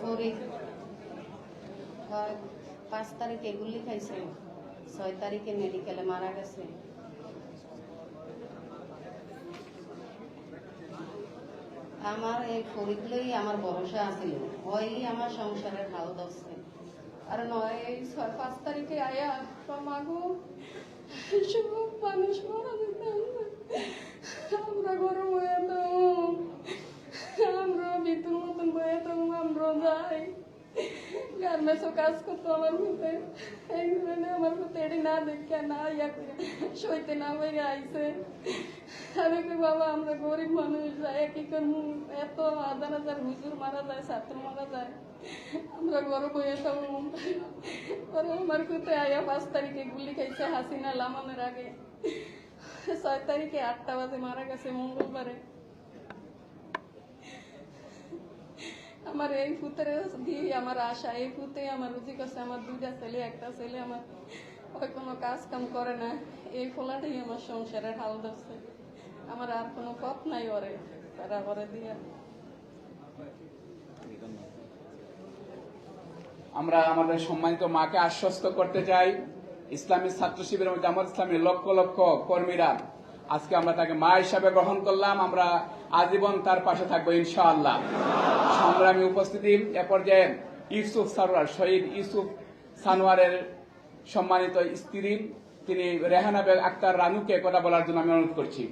ফরিদ পাঁচ তারিখে গুলি খাইছে, ছয় তারিখে মেডিকেলে মারা গেছে। আমার এই ফরিদলই আমার ভরসা আছিল ওই আমার সংসারের হাল দছে আর নয় ছয়, পাঁচ তারিখে আয়া মাগো সব মানুষ মারা গার্মেন্টসও কাজ করতো আমার মধ্যে এই জন্য আমার মধ্যে এটি না দেখে না ইয়া করে সইতে না বেড়ে আইসে আমি কই বাবা আমরা গরিব মানুষ যাই কি করব এত হাজার হাজার হুজুর মারা যায় ছাত্র মারা যায় আমরা গরম হয়ে থাকব পরে আমার কোথায় আয়া পাঁচ তারিখে গুলি খাইছে হাসিনা লামানের আগে ছয় তারিখে আটটা বাজে মারা গেছে মঙ্গলবারে আমার এই ফুতের দিয়ে আমার আশা, এই ফুতে আমার রুজি করছে আমার দুইটা ছেলে, একটা ছেলে, আমার ওই কোনো কাজ কাম করে না। এই ফোলাটাই আমার সংসারের হাল ধরছে। আমার আর কোনো পথ নাই ওরে, তারা ওরে দিয়া। আমরা আমাদের সম্মানিত মাকে আশ্বস্ত করতে চাই। ইসলামী ছাত্র শিবিরের জামাত ইসলামের লক্ষ লক্ষ কর্মীরা। আজকে আমরা তাকে মা হিসাবে গ্রহণ করলাম। আমরা আজীবন তার পাশে থাকব, ইনশাআল্লাহ। সংগ্রামী উপস্থিতি এ পর্যায়ে ইউসুফ সারোয়ার, শহীদ ইউসুফ সানোয়ারের সম্মানিত স্ত্রী, তিনি রেহানা বেগ আক্তার রানুকে কথা বলার জন্য আমি অনুরোধ করছি।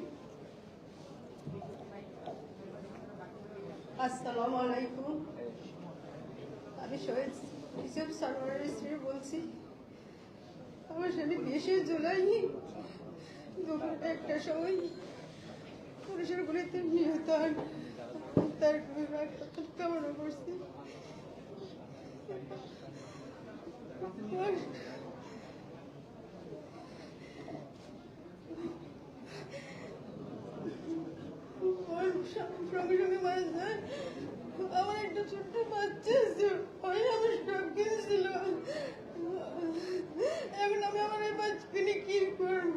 আসসালামু আমি শহীদ স্ত্রী বলছি, আমার স্বামী জুলাই একটা সময় গুলিতে নিহত হন। তার কামনা করছি? সঙ্গে সঙ্গে মারা আমার একটা ছোট্ট বাচ্চা আছে। আমার সব কিছু ছিল। এখন আমি নিয়ে কি করব?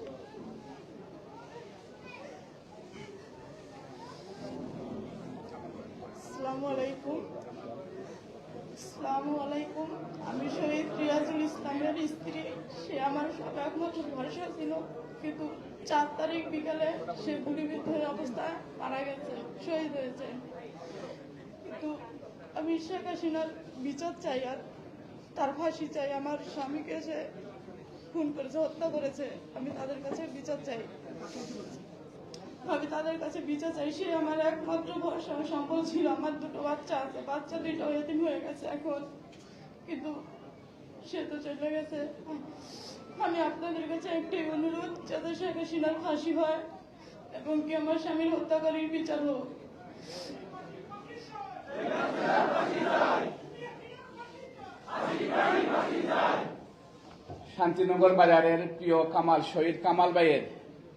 আসসালামু আলাইকুম। আসসালামু আলাইকুম। আমি শহীদ রিয়াজুল ইসলামের স্ত্রী। সে আমার সব একমাত্র ভরসা ছিল কিন্তু চার তারিখ বিকালে সে গুলিবিদ্ধের অবস্থায় মারা গেছে, শহীদ হয়েছে। কিন্তু আমি শেখ হাসিনার বিচার চাই আর তার ফাঁসি চাই। আমার স্বামীকে সে খুন করেছে, হত্যা করেছে। আমি তাদের কাছে বিচার চাই। আমি তাদের কাছে বিচার চাই। সে আমার একমাত্র ভরসা সম্বল ছিল। আমার দুটো বাচ্চা আছে। বাচ্চা দুটো এতিম হয়ে গেছে এখন। কিন্তু সে তো চলে গেছে। আমি আপনাদের কাছে একটাই অনুরোধ, যাতে শেখ হাসিনার ফাঁসি হয় এবং কি আমার স্বামীর হত্যাকারীর বিচার হোক। শান্তিনগর বাজারের প্রিয় কামাল শহীদ কামাল ভাইয়ের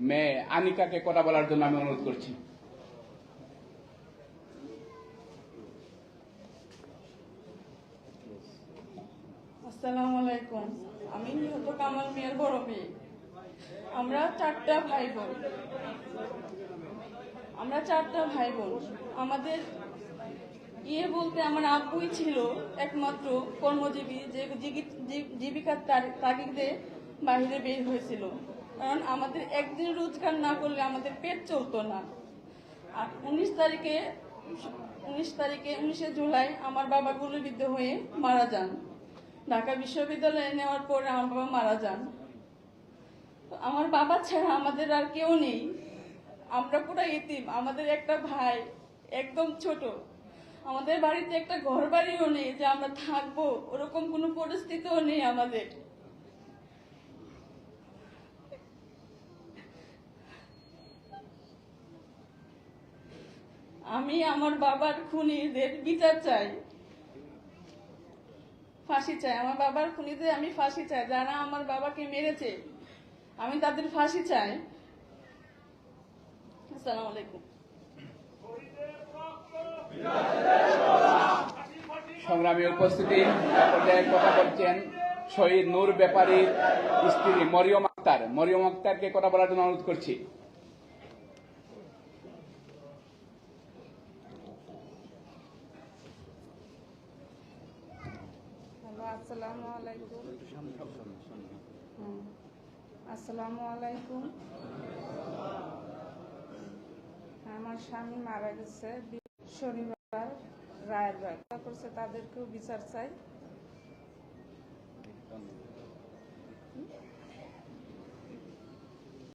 মেয়ে আনিকাকে কথা বলার জন্য আমি অনুরোধ করছি। আসসালামু আলাইকুম। আমি নিহত কামাল মিয়ার বড় মেয়ে। আমরা চারটা ভাই বোন আমরা চারটা ভাই বোন আমাদের ইয়ে বলতে আমার আব্বুই ছিল একমাত্র কর্মজীবী যে জীবি- জীবিকার তাগিদে বাহিরে বের হয়েছিল। কারণ আমাদের একদিন রোজগার না করলে আমাদের পেট চলতো না। আর উনিশ তারিখে উনিশ তারিখে, উনিশে জুলাই আমার বাবা গুলিবিদ্ধ হয়ে মারা যান। ঢাকা বিশ্ববিদ্যালয়ে নেওয়ার পরে আমার বাবা মারা যান। আমার বাবা ছাড়া আমাদের আর কেউ নেই। আমরা পুরো এতিম, আমাদের একটা ভাই একদম ছোট। আমাদের বাড়িতে একটা ঘর বাড়িও নেই যে আমরা থাকব, ওরকম কোনো পরিস্থিতিও নেই আমাদের। আমি আমার বাবার খুনিদের বিচার চাই। ফাঁসি চাই। আমার বাবার খুনিদের আমি ফাঁসি চাই। যারা আমার বাবাকে মেরেছে, আমি তাদের ফাঁসি চাই। আসসালামু আলাইকুম। সংগ্রামী উপস্থিতি কথা বলছেন শহীদ নূর ব্যাপারীর স্ত্রী মরিয়ম আক্তার। মরিয়ম আক্তারকে কথা বলার জন্য অনুরোধ করছি। আলাইকুম। আমার স্বামী মারা গেছে শনিবার রায়ের রায় করছে তাদেরকেও বিচার চাই।